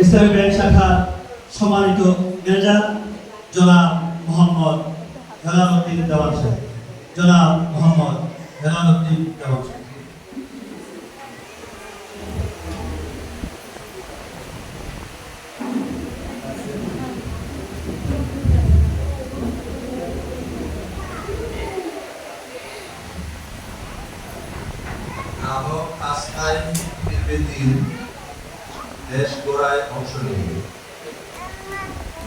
ইসলামী bank শাখার সম্মানিত manager, জনাব মোহাম্মদ হেলালুদ্দিন দেওয়ান সাহেব। জনাব মোহাম্মদ হেলালুদ্দিন দেওয়ান সাহেব। আস্থায় নির্বৃতির দেশ গড়ায় অংশ নিয়ে।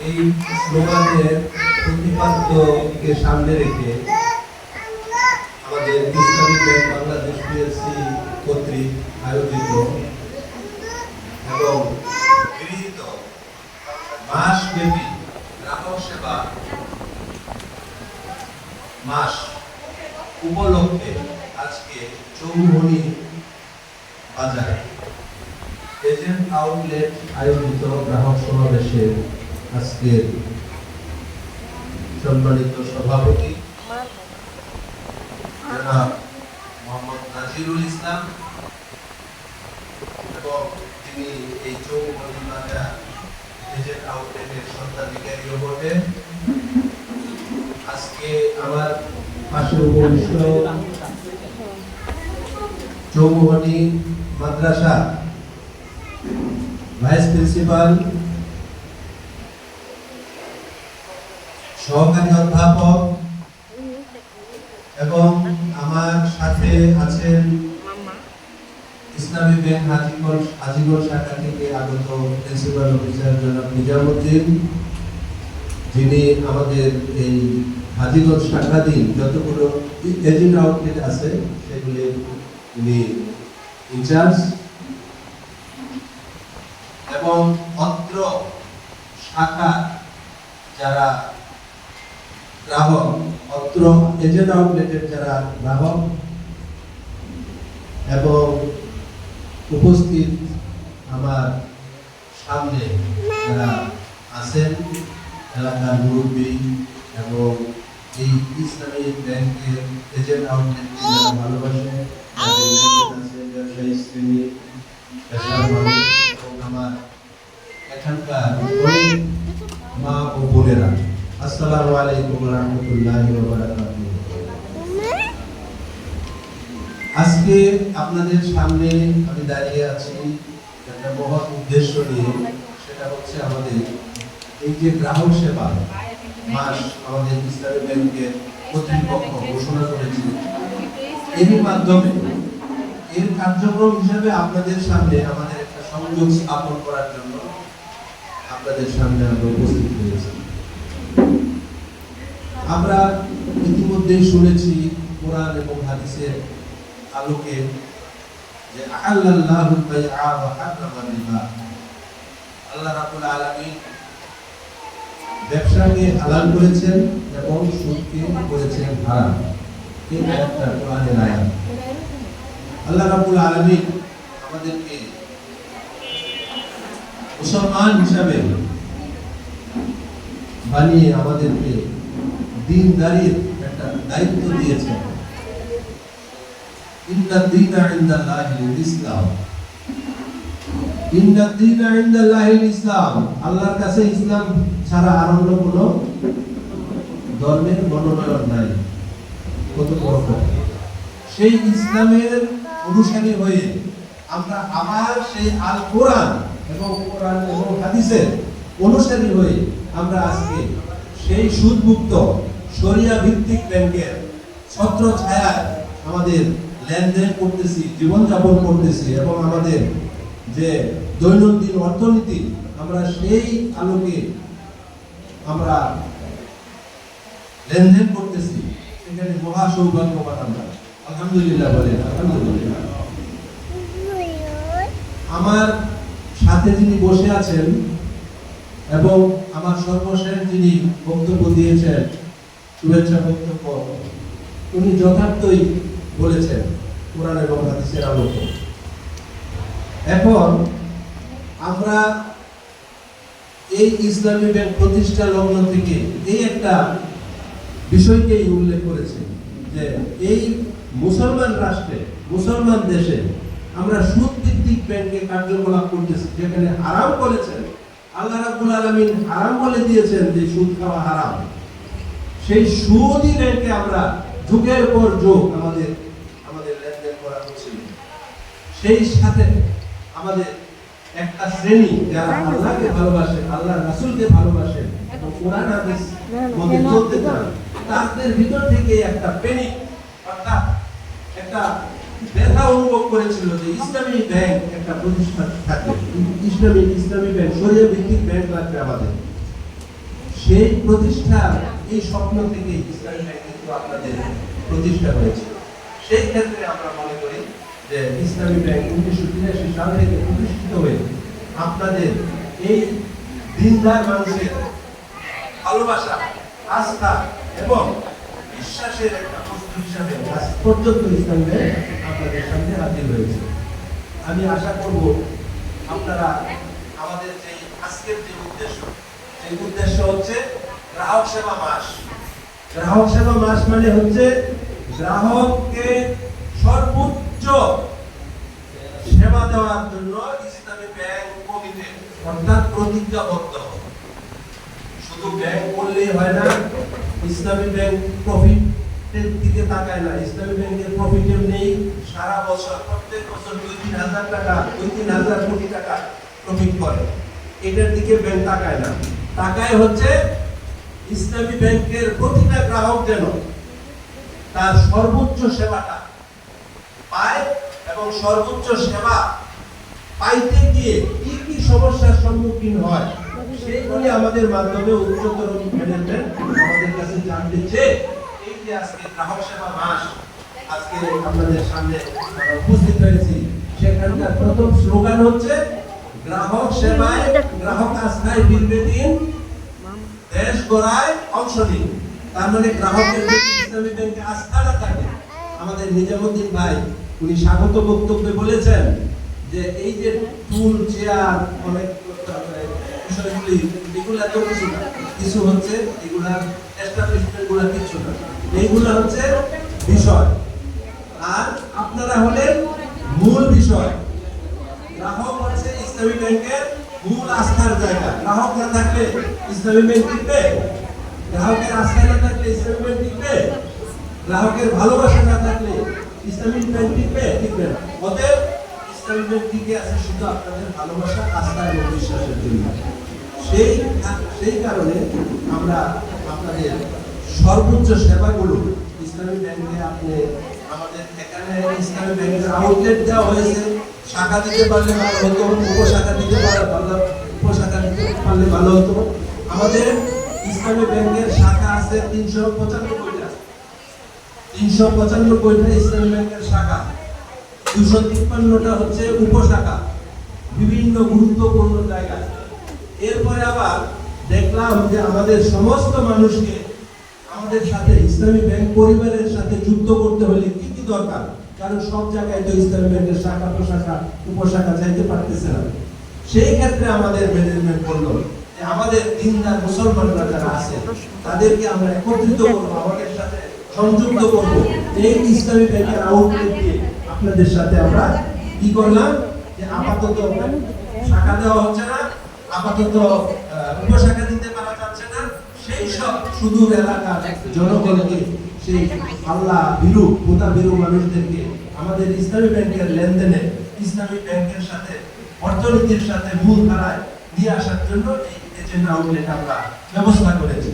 এই স্লোগানের প্রতিপাদ্যকে সামনে রেখে আমাদের ইসলামী ব্যাংক বাংলাদেশ পিএসসি কর্তৃক আয়োজিত এবং গৃহীত মাসব্যাপী গ্রাহক সেবা মাস উপলক্ষে আজকে চৌমনি বাজারে এজেন্ট আউটলেট আয়োজিত গ্রাহক সমাবেশে আজকের সম্মানিত সভাপতি মোহাম্মদ নাজিরুল ইসলাম, এবং তিনি এই চৌমনি সত্ত্বাধিকারীও বটেন আজকে আমার পাশে মাদ্রাসা ভাইস প্রিন্সিপাল সহকারী অধ্যাপক এবং আমার সাথে আছেন ইসলামী ব্যাংক হাজিগঞ্জ হাজিগঞ্জ শাখা থেকে আগত প্রিন্সিপাল অফিসার জনাব নিজামুদ্দিন, যিনি আমাদের এই হাজিগঞ্জ শাখাধীন যতগুলো এজেন্ট আউটলেট আছে, সেগুলি উনি ইনচার্জ এবং অত্র শাখা যারা গ্রাহক অত্র এজেন্ট আউটলেটের যারা গ্রাহক এবং উপস্থিত আমার সামনে যারা আছেন এলাকার মুরব্বী এবং এই ইসলামী ব্যাংকের এজেন্ট আউটলেট যারা ভালোবাসে যাদের লেনদেন আছে, ব্যবসায়ী শ্রেণি আমার এখানকার মা ও বোনেরা। আসসালামু আলাইকুম রহমতুল্লাহ আজকে আপনাদের সামনে আমি দাঁড়িয়ে আছি একটা মহৎ উদ্দেশ্য নিয়ে, সেটা হচ্ছে আমাদের এই যে গ্রাহক সেবা মাস আমাদের ইসলামী ব্যাংকের কর্তৃপক্ষ ঘোষণা করেছে। এর মাধ্যমে এর কার্যক্রম হিসাবে আপনাদের সামনে আমাদের একটা সংযোগ স্থাপন করার জন্য আপনাদের সামনে আমরা উপস্থিত হয়েছি। আমরা ইতিমধ্যেই শুনেছি কোরআন এবং হাদিসের আলোকে যে রিবা আল্লাহ রাব্বুল আলামিন ব্যবসাকে হালাল করেছেন এবং সুদকে করেছেন হারাম। এই আয়াতটা কোরআনের আয়াত। আল্লাহ রাব্বুল আলামিন আমাদেরকে মুসলমান হিসাবে বানিয়ে আমাদেরকে দিনদারির একটা দায়িত্ব দিয়েছেন দীনা দীনা সেই ইসলামের অনুসারী হয়ে আমরা আবার সেই আল কোরআন এবং কোরআন এবং হাদিসের অনুসারী হয়ে আমরা আজকে সেই সুদমুক্ত শরিয়া ভিত্তিক ব্যাংকের ছত্র ছায়ায় আমাদের লেনদেন করতেছি, জীবনযাপন করতেছি এবং আমাদের যে দৈনন্দিন অর্থনীতি, আমরা সেই আলোকে আমরা লেনদেন করতেছি। সেখানে মহা সৌভাগ্যবান আমরা আলহামদুলিল্লাহ বলেন, আলহামদুলিল্লাহ। আমার সাথে যিনি বসে আছেন এবং আমার সর্বশেষ যিনি বক্তব্য দিয়েছেন শুভেচ্ছা বক্তব্য উনি যথার্থই বলেছেন, কোরআন এবং হাদিসের আলোকে। এখন আমরা এই ইসলামী ব্যাংক প্রতিষ্ঠা লগ্ন থেকে এই একটা বিষয়কেই উল্লেখ করেছে যে এই মুসলমান রাষ্ট্রে, মুসলমান দেশে আমরা সুদ ব্যাংকে কার্যকলাপ করতেছি, যেখানে হারাম বলেছেন, আল্লাহ রাব্বুল আলামিন হারাম বলে দিয়েছেন যে সুদ খাওয়া হারাম। সেই সুদই ব্যাংকে আমরা যুগের পর যুগ আমাদের আমাদের লেনদেন করা হচ্ছিল সেই সাথে আমাদের একটা শ্রেণি যারা আল্লাহকে ভালোবাসে আল্লাহ রাসূলকে ভালোবাসে কোরআন, হাদিস মতে চলতে চান তাদের ভিতর থেকে একটা পেনিক অর্থাৎ একটা ব্যথা অনুভব করেছিল যে ইসলামী ব্যাংক একটা প্রতিষ্ঠান থাকে। ইসলামী ইসলামী ব্যাংক শরীয় ভিত্তিক ব্যাংক লাগবে আমাদের। সেই প্রতিষ্ঠার এই স্বপ্ন থেকে ইসলামী ব্যাংক আপনাদের প্রতিষ্ঠা হয়েছে। সেই ক্ষেত্রে আমরা মনে করি যে ইসলামী ব্যাংক উনিশশো তিরাশি সাল থেকে প্রতিষ্ঠিত হয়ে আপনাদের এই দিনদার মানুষের ভালোবাসা, আস্থা এবং বিশ্বাসের একটা বস্তু হিসাবে আজ পর্যন্ত ইসলামী ব্যাংক আপনাদের সামনে হাজির হয়েছে। আমি আশা করব আপনারা আমাদের যে আজকের যে উদ্দেশ্য, সেই উদ্দেশ্য হচ্ছে গ্রাহক সেবা মাস। গ্রাহক সেবা মাস মানে হচ্ছে গ্রাহককে সর্বোচ্চ সেবা দেওয়ার জন্য ইসলামী ব্যাংক কমিটি অর্থাৎ প্রতিজ্ঞাবদ্ধ শুধু ব্যাংক করলেই হয় না, ইসলামী ব্যাংক প্রফিটের দিকে তাকায় না। ইসলামী ব্যাংকের প্রফিটের নেই, সারা বছর, প্রত্যেক বছর দুই তিন হাজার টাকা, দুই তিন হাজার কোটি টাকা প্রফিট করে। এটার দিকে ব্যাংক তাকায় না। তাকায় হচ্ছে ইসলামী ব্যাংকের প্রতিটা গ্রাহক যেন তার সর্বোচ্চ সেবাটা পায় এবং সর্বোচ্চ সেবা পাইতে গিয়ে কি কি সমস্যার সম্মুখীন হয়, সেইগুলি আমাদের মাধ্যমে উচ্চতর ম্যানেজমেন্ট আমাদের কাছে জানতে চেয়ে এই যে আজকে গ্রাহক সেবা মাস, আজকে আপনাদের সামনে উপস্থিত হয়েছি, সেখানকার প্রথম স্লোগান হচ্ছে, গ্রাহক সেবায় গ্রাহক আস্থায় দীর্ঘদিন দেশ গড়ায় অংশ নিন। তার মানে গ্রাহকের ইসলামী ব্যাংকে আস্থাটা থাকে। আমাদের নিজামুদ্দিন ভাই উনি স্বাগত বক্তব্যে বলেছেন যে এই যে টুল চেয়ার অনেক বিষয়গুলি এগুলা তো কিছু না। কিছু হচ্ছে এগুলা এস্টাবলিশমেন্টগুলা কিছু না। এইগুলা হচ্ছে বিষয়। আর আপনারা হলেন মূল বিষয়। গ্রাহক হচ্ছে ইসলামী ব্যাংকের মূল আস্থার জায়গা। গ্রাহক না থাকলে ইসলামী ব্যাংক টিকবে গ্রাহকের আস্থা না থাকলে ইসলামী ব্যাংক টিকবে গ্রাহকের ভালোবাসা না থাকলে ইসলামী ব্যাংক টিকবে টিকবে না? অতএব ইসলামী ব্যাংক টিকে আছে শুধু আপনাদের ভালোবাসা, আস্থা এবং বিশ্বাসের জন্য। সেই সেই কারণে আমরা আপনাদের সর্বোচ্চ সেবাগুলো ইসলামী ব্যাংকে আপনি আমাদের শাখা উপশাখা তিনশো হচ্ছে উপশাখা। বিভিন্ন গুরুত্বপূর্ণ জায়গায় এরপরে আবার দেখলাম যে আমাদের সমস্ত মানুষকে আমাদের সাথে ইসলামী ব্যাংক পরিবারের সাথে যুক্ত করতে হলে কি কি দরকার? কারণ সব জায়গায় তো ইসলামী ব্যাংকের শাখা প্রশাখা, উপশাখা চাইতে পারতেছে না। সেই ক্ষেত্রে আমাদের ম্যানেজমেন্ট করল আমাদের দিনদার মুসলমানরা যারা আছে, তাদেরকে আমরা একত্রিত করব, আমাদের সাথে সংযুক্ত করব। এই ইসলামী ব্যাংকের আউটলেট দিয়ে আপনাদের সাথে আমরা কি করলাম? যে আপাতত শাখা দেওয়া হচ্ছে না, আপাতত উপশাখা দিতে পারা যাচ্ছে না। সেই সব সুদূর এলাকার জনগণকে সেই আল্লাহ ভীরু খোদা ভীরু মানুষদেরকে আমাদের ইসলামী ব্যাংকের লেনদেনে, ইসলামী ব্যাংকের সাথে, অর্থনীতির সাথে মূল ধারায় নিয়ে আসার জন্য এই এজেন্ট আউটলেট আমরা ব্যবস্থা করেছি।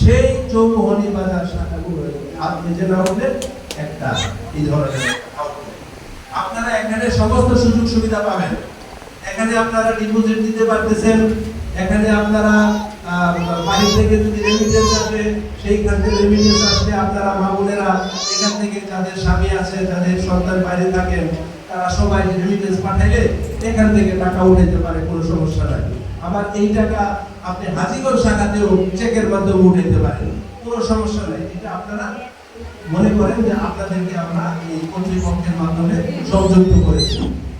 সেই চৌমোহনী বাজার শাখাগুলো এজেন্ট আউটলেট একটা এই ধরনের আপনারা এখানে সমস্ত সুযোগ সুবিধা পাবেন। এখানে আপনারা ডিপোজিট দিতে পারতেছেন। এখানে আপনারা বাড়ি থেকে যদি রেমিটেন্স আসে, সেইখান থেকে রেমিটেন্স আসলে আপনারা মা বোনেরা এখান থেকে যাদের স্বামী আছে, যাদের সন্তান বাইরে থাকেন তারা সবাই রেমিটেন্স পাঠাইলে এখান থেকে টাকা উঠাইতে পারে, কোনো সমস্যা নাই। আবার এই টাকা আপনি হাজিগঞ্জ শাখাতেও চেকের মাধ্যমে উঠাইতে পারেন, কোনো সমস্যা নেই। এটা আপনারা মনে করেন যে আপনাদেরকে আমরা এই কর্তৃপক্ষের মাধ্যমে সংযুক্ত করেছি।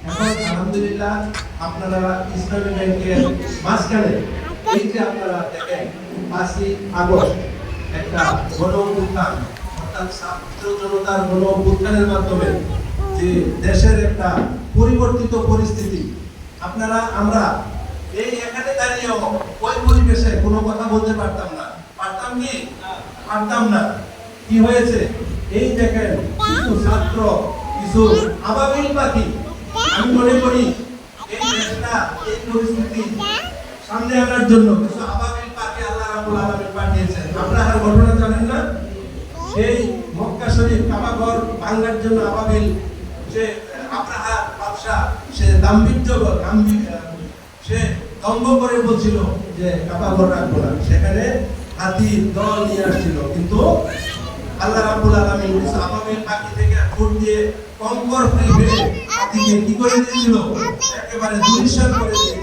এখন আলহামদুলিল্লাহ আপনারা ইসলামী ব্যাংকের মাঝখানে এই যে আপনারা দেখেন, পাঁচই আগস্ট একটা গণ অভ্যুত্থান, অর্থাৎ ছাত্র জনতার গণ অভ্যুত্থানের মাধ্যমে যে দেশের একটা পরিবর্তিত পরিস্থিতি। আপনারা, আমরা এই এখানে দাঁড়িয়েও ওই পরিবেশে কোনো কথা বলতে পারতাম না। পারতাম কি? পারতাম না। কি হয়েছে? এই দেখেন, কিছু ছাত্র, কিছু আবাবিল পাখি, আমি মনে করি এই দেশটা এই পরিস্থিতি সামনে আনার জন্য। আবাবিল পাখি আল্লাহ রাব্বুল আলামিন পাঠিয়েছেন। আপনারা ঘটনা জানেন না? সেই মক্কা শরীফ কাবাঘর ভাঙার জন্য আবাবিল সে আব্রাহা বাদশা, সে দাম্ভিক্য দাম্ভিক সে দম্ভ করে বলছিল যে কাবাঘর রাখব না। সেখানে হাতি, দল নিয়ে আসছিল। কিন্তু আল্লাহ রাব্বুল আলামিন আবাবিল পাখি থেকে ঠোঁট দিয়ে কঙ্কর ফেলে হাতিকে কি করে দিয়েছিল? একেবারে দুলিশান করে দিয়েছিল।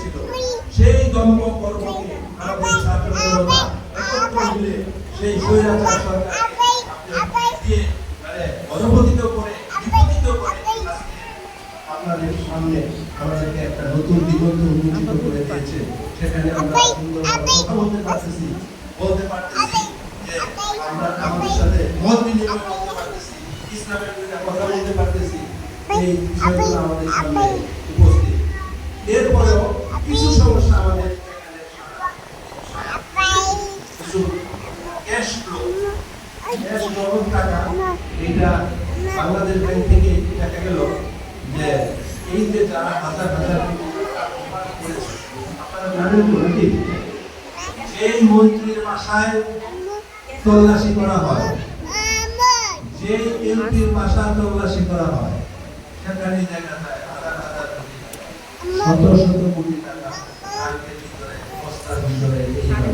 সেই দম্ভ কর্মকে আমাদের ছাত্র জনতা একত্র মিলে সেই স্বৈরাচার সরকারকে দিয়ে মানে অধপতিত করে বিপতিত করে আপনাদের সামনে আমাদেরকে একটা নতুন দিগন্ত উন্মোচিত করে দিয়েছে। সেখানে আমরা সুন্দরভাবে কথা বলতে পারতেছি বলতে পারতেছি যে আমরা আমাদের সাথে মত বিনিময় করতে পারতেছি ইসলামের বিরুদ্ধে কথা বলতে পারতেছি। এই বিষয়গুলো আমাদের সামনে উপস্থিত। এরপরেও কিছু সমস্যা আমাদের। টাকা, এটা বাংলাদেশ ব্যাংক থেকে দেখা গেল যে এই যে যারা হাজার হাজার আপনারা যেই মন্ত্রীর বাসায় তল্লাশি করা হয় যে এমপির বাসা তল্লাশি করা হয়, সেখানে দেখা যায় শত শত কোটি টাকা ব্যাংকের ভিতরে বস্তার ভিতরে এইভাবে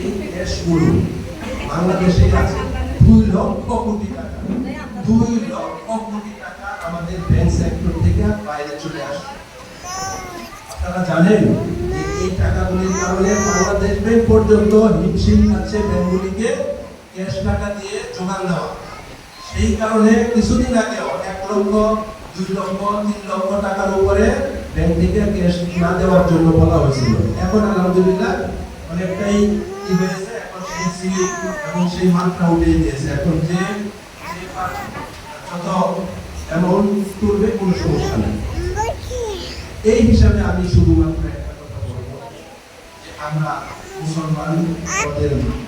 এই দেশগুলো বাংলাদেশে আছে দুই লক্ষ কোটি টাকা। দুই লক্ষ কোটি টাকা আমাদের ব্যাংক সেক্টর থেকে বাইরে চলে আসে। আপনারা জানেন এই টাকাগুলির কারণে বাংলাদেশ ব্যাংক পর্যন্ত হিমশিম খাচ্ছে ব্যাংকগুলিকে ক্যাশ টাকা দিয়ে যোগান দেওয়া। সেই কারণে কিছুদিন আগেও এক লক্ষ, দুই লক্ষ, তিন লক্ষ টাকার উপরে ব্যাংক থেকে ক্যাশ না দেওয়ার জন্য বলা হয়েছিল। এখন আলহামদুলিল্লাহ অনেকটাই এবং সেই মাত্রা উঠে দিয়েছে। এখন যে কোনো সমস্যা নেই। এই হিসাবে আমি শুধুমাত্র একটা কথা বলব যে আমরা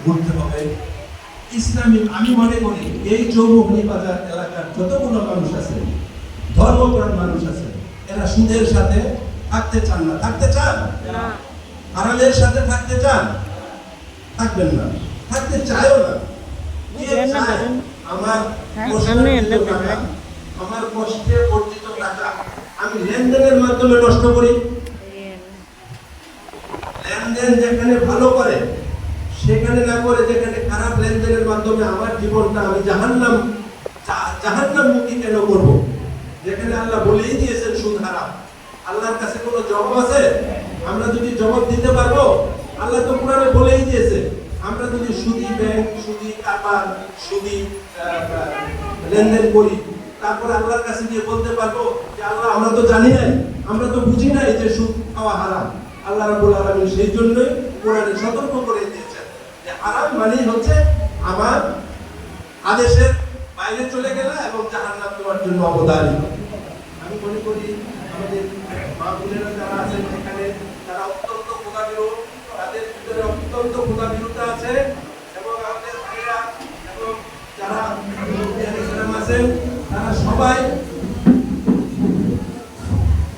ঘুরতে হবে ইসলামিক আমি মনে করি এই চৌমুখনি বাজার এলাকার যতগুলো মানুষ আছে ধর্মপ্রাণ মানুষ আছে, এরা সুদের সাথে থাকতে চান না। থাকতে চান? হারামের সাথে থাকতে চান? থাকবেন না। থাকতে চায়ও না। আমার হ্যাঁ। আমার কষ্টে অর্জিত টাকা। আমি লেনদেনের মাধ্যমে নষ্ট করি। লেনদেন যেখানে ভালো করে সেখানে না করে যেখানে খারাপ লেনদেনের মাধ্যমে আমার জীবনটা আমি জাহান্নাম জা- জাহান্নামমুখী কেন করব? যেখানে আল্লাহ বলেই দিয়েছেন সুদ হারাম। আল্লাহর কাছে কোনো জবাব আছে? আমরা যদি জবাব দিতে পারব আল্লাহ তো কোরআনে বলেই দিয়েছে আমরা যদি সুদি ব্যাংক, সুদি কারবার সুদি লেনদেন করি, তারপরে আল্লাহর কাছে গিয়ে বলতে পারব যে আল্লাহ, আমরা তো জানি নাই, আমরা তো বুঝি নাই যে সুদ খাওয়া হারাম। আল্লাহ রাব্বুল আলামিন সেই জন্যই কোরআনে সতর্ক করে দিয়েছেন যে হারাম মানেই হচ্ছে আমার আদেশের বাইরে চলে গেলে এবং জাহান্নাম তোমার জন্য অবদানী আমি মনে করি আমাদের মা বোনেরা যারা আছেন এখানে, তারা অত্যন্ত ক্ষুধাবিরু তাদের ভিতরে অত্যন্ত ক্ষুধাবিরুতা আছে এবং আমাদের ভাইরা এবং যারা মুরব্বিয়ান আছেন তারা সবাই।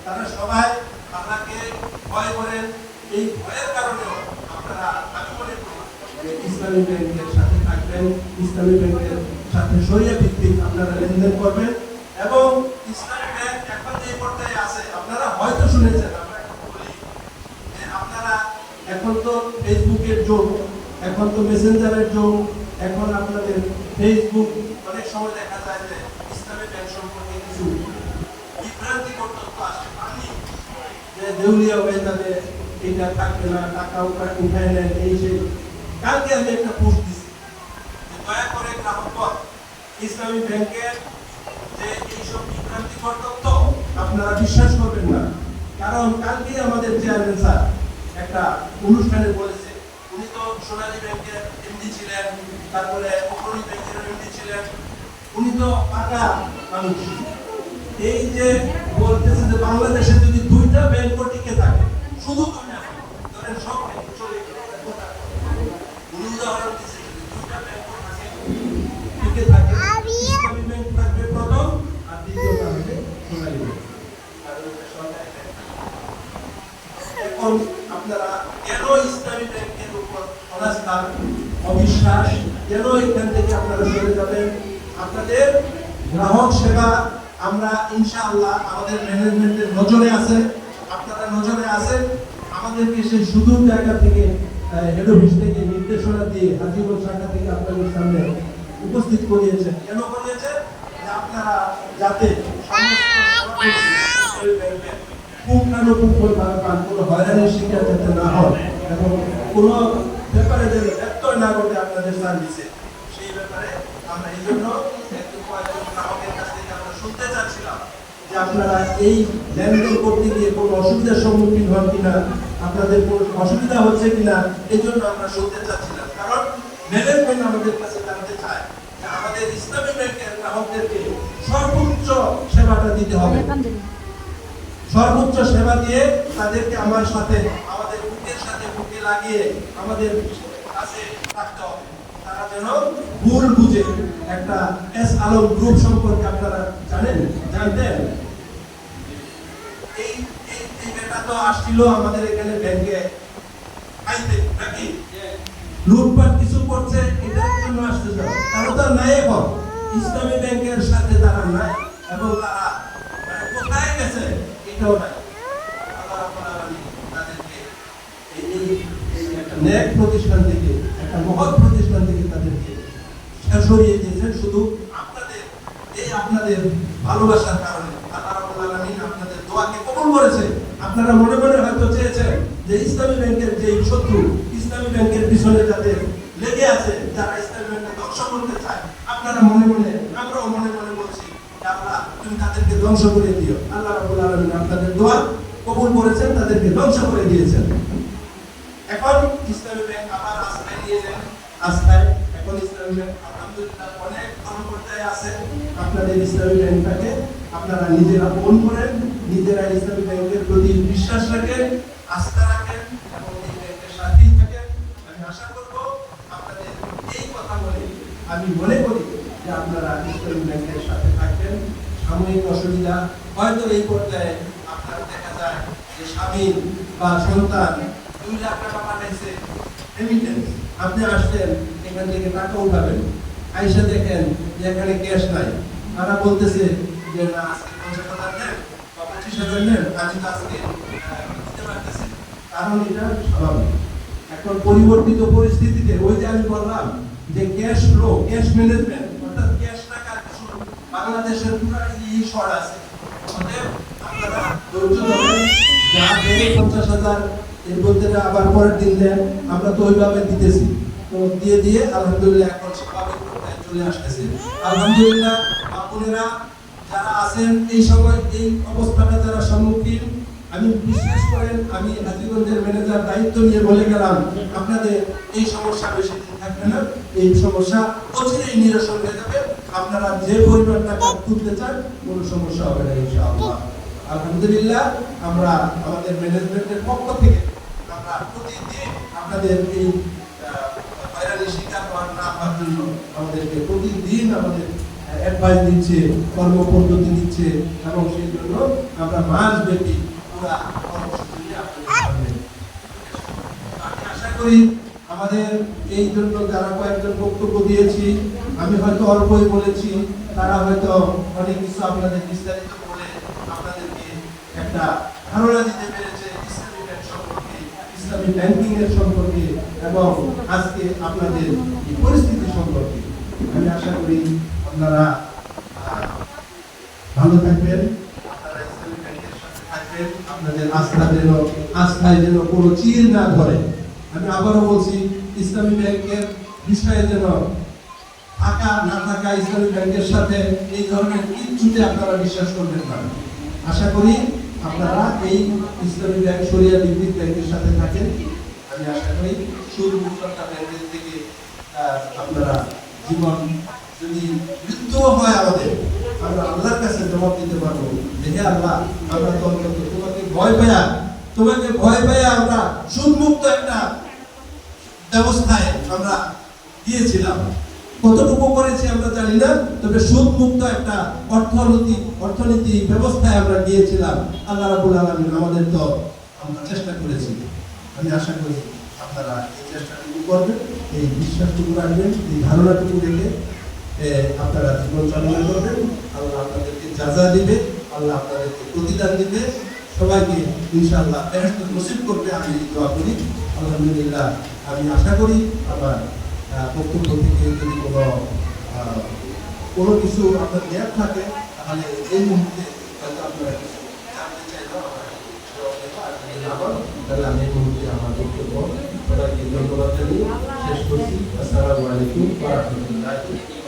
তারা সবাই আল্লাহকে ভয় করেন। এই ভয়ের কারণেও আপনারা ইসলামী ব্যাংকের সাথে থাকবেন, ইসলামী ব্যাংকের সাথে সরিয়া ভিত্তিক আপনারা লেনদেন করবেন এবং ইসলামী ব্যাংক এখন যে পর্যায়ে আছে, আপনারা হয়তো শুনেছেন এখন তো ফেসবুকের যুগ, এখন তো মেসেঞ্জারের যুগ, এখন আপনাদের ফেসবুক, অনেক সময় দেখা যায় যে এই সেই কালকে আমি আপনারা বিশ্বাস করবেন না। কারণ কালকে আমাদের চেয়ারম্যান স্যার একটা অনুষ্ঠানে বলেছে, উনি তো সোনালী ব্যাংকের এমডি ছিলেন, তারপরে অগ্রণী ছিলেন। উনি তো পাকা মানুষ। এই যে বলতেছে যে বাংলাদেশে যদি দুইটা ব্যাংক টিকে থাকে শুধু দুইটা ধরেন সব ব্যাংক চলে গেলে উনি উদাহরণ দিচ্ছে দুইটা ব্যাংক টিকে থাকে ইসলামী ব্যাংক থাকবে প্রথম আর দ্বিতীয়টা হবে সোনালী ব্যাংক আর ওইটা সরকারি ব্যাংক। এখন আপনারা কেন ইসলামী ব্যাংকের উপর অবিশ্বাস কেন এখান থেকে আপনারা সরে যাবেন? আপনাদের গ্রাহক সেবা আমরা ইনশাআল্লাহ আমাদের ম্যানেজমেন্টের নজরে আছে, আপনারা নজরে আছেন আমাদেরকে সেই সুদূর জায়গা থেকে হেড অফিস থেকে নির্দেশনা দিয়ে হাজিগঞ্জ শাখা থেকে আপনাদের সামনে উপস্থিত করিয়েছেন। কেন করিয়েছেন? আপনারা যাতে কোনো হয়রানির যাতে না হয় এবং কোনো ব্যাপারে আপনাদের সার্ভিসে সেই ব্যাপারে আমরা এই জন্য একটু কয়েকজন গ্রাহকের কাছ থেকে আমরা শুনতে চাচ্ছিলাম যে আপনারা এই লেনদেন করতে গিয়ে কোনো অসুবিধার সম্মুখীন হন কিনা, আপনাদের কোনো অসুবিধা হচ্ছে কিনা এই জন্য আমরা শুনতে চাচ্ছিলাম। কারণ ম্যানেজমেন্ট আমাদের কাছে জানতে চায় আমাদের ইসলামী ব্যাংকের গ্রাহকদেরকে সর্বোচ্চ সেবাটা দিতে হবে। সর্বোচ্চ সেবা দিয়ে তাদেরকে আমার সাথে, আমাদের বুকের সাথে বুকে লাগিয়ে আমাদের কাছে হবে। তারা যেন ভুল বুঝে একটা এস আলম গ্রুপ সম্পর্কে আপনারা জানেন, জানতেন? তো আসছিল আমাদের এখানে ব্যাংকে আইতে নাকি? লুটপাট কিছু করছে এটার জন্য আসতে যাও তারা তো নাই এখন। ইসলামী ব্যাংকের সাথে তারা নাই এবং তারা কোথায় গেছে এটাও নাই। ন্যাক প্রতিষ্ঠান থেকে একটা মহৎ প্রতিষ্ঠান থেকে তাদেরকে সরিয়ে দিয়েছেন শুধু আপনাদের এই আপনাদের ভালোবাসার কারণে আল্লাহ রাব্বুল আলামিন আপনাদের দোয়াকে কবুল করেছে। আপনারা মনে মনে হয়তো চেয়েছেন যে ইসলামী ব্যাংকের যে শত্রু, ইসলামী ব্যাংকের পিছনে যাদের লেগে আছে, যারা ইসলামী ব্যাংকে ধ্বংস করতে চায়, আপনারা মনে মনে, আমরাও মনে মনে বলছি তুমি তাদেরকে ধ্বংস করে দিও। আল্লাহ রাব্বুল আলামিন আপনাদের দোয়া কবুল করেছেন, তাদেরকে ধ্বংস করে দিয়েছেন। এখন ইসলামী ব্যাংক আবার আস্থায় নিয়ে যান আস্থায় এখন ইসলামী ব্যাংক আলহামদুলিল্লাহ অনেক কর্মকর্তায় আছে আপনাদের ইসলামী ব্যাংকটাকে আপনারা নিজেরা ফোন করেন। নিজেরা ইসলামী ব্যাংকের প্রতি বিশ্বাস রাখেন, আস্থা রাখেন এবং এই ব্যাংকের সাথেই থাকেন। আমি আশা করব আপনাদের এই কথা বলে আমি মনে করি যে আপনারা ইসলামী ব্যাংকের সাথে থাকবেন। সাময়িক অসুবিধা, হয়তো এই পর্যায়ে আপনার দেখা যায় যে স্বামী বা সন্তান দুই লাখ টাকা পাঠাইছে রেমিটেন্স আপনি আসছেন এখান থেকে টাকা উঠাবেন। আইসা দেখেন যে এখানে ক্যাশ নাই। তারা বলতেছে যে, না, আজকে এখন পরিবর্তিত পরিস্থিতিতে ওই যে আমি বললাম যে ক্যাশ ফ্লো ক্যাশ ম্যানেজমেন্ট অর্থাৎ ক্যাশ টাকা কিছু বাংলাদেশের পুরো আছে। আবার পরের দিন আমরা তো ওইভাবে দিতেছি। দিয়ে দিয়ে আলহামদুলিল্লাহ এখন চলে আসতেছে। আলহামদুলিল্লাহ যারা আছেন এই সময় এই অবস্থাটা যারা সম্মুখীন আমি বিশ্বাস করেন আমি হাজিগঞ্জের ম্যানেজার দায়িত্ব নিয়ে বলে গেলাম আপনাদের এই সমস্যা বেশি দিন থাকবে না এই সমস্যা অচিরেই নিরসন হয়ে যাবে। আপনারা যে পরিমাণ টাকা তুলতে চান কোনো সমস্যা হবে না ইনশাআল্লাহ। আলহামদুলিল্লাহ আমরা আমাদের ম্যানেজমেন্টের পক্ষ থেকে আমরা প্রতিদিন আপনাদের এই আহ, হয়রানির শিকার হওয়ার না হওয়ার জন্য আমাদেরকে প্রতিদিন আমাদের অ্যাডভাইস দিচ্ছে, কর্মপদ্ধতি দিচ্ছে, এবং সেই জন্য আমরা মাস ব্যাপী আমি আশা করি আমাদের এই জন্য যারা কয়েকজন বক্তব্য দিয়েছি, আমি হয়তো অল্পই বলেছি, তারা হয়তো অনেক কিছু আপনাদের বিস্তারিত বলে আপনাদেরকে একটা ধারণা দিতে পেরেছে ইসলামী ব্যাংকিং এর সম্পর্কে, এবং আজকে আপনাদের এই পরিস্থিতি সম্পর্কে। আমি আশা করি আপনারা ভালো থাকবেন এই ধরনের কিচ্ছুতে আপনারা বিশ্বাস করবেন না। আশা করি আপনারা এই ইসলামী ব্যাংক সরিয়া বিদ্যুৎ ব্যাংকের সাথে থাকেন। আমি আশা করি মুক্ততা ব্যাংকের থেকে আপনারা জীবন যদি মৃত্যুও হয় আমাদের, আমরা আল্লাহর কাছে জবাব দিতে পারব। হে আল্লাহ, আমরা তো তোমাকে ভয় পায়া তোমাকে ভয় পায়া আমরা সুদমুক্ত একটা ব্যবস্থায় আমরা গিয়েছিলাম। কতটুকু করেছি আমরা জানি না, তবে সুদ মুক্ত একটা অর্থনীতি অর্থনীতি ব্যবস্থায় আমরা গিয়েছিলাম। আল্লাহ রাবুল আলমিন আমাদের তো আমরা চেষ্টা করেছি। আমি আশা করি আপনারা এই চেষ্টাটুকু করবেন, এই বিশ্বাসটুকু রাখবেন, এই ধারণাটুকু রেখে আপনারা জীবন চালনা করবেন, আল্লাহ আপনাদেরকে যাজা দিবে, আল্লাহ আপনাদেরকে প্রতিদান দিবে। সবাইকে ইনশাআল্লাহ বেহেস্ত নসিব করবে, আমি দোয়া করি। আলহামদুলিল্লাহ, আমি আশা করি আমার বক্তব্য থেকে যদি কোনো কোনো কিছু আপনার জ্ঞান থাকে, তাহলে এই মুহূর্তে হয়তো আপনারা কিছু জানতে তাহলে আমি এই মুহূর্তে আমার বক্তব্য সবাইকে ধন্যবাদ জানিয়ে শেষ করছি। আসসালামু আলাইকুম রাহমাতুল্লাহি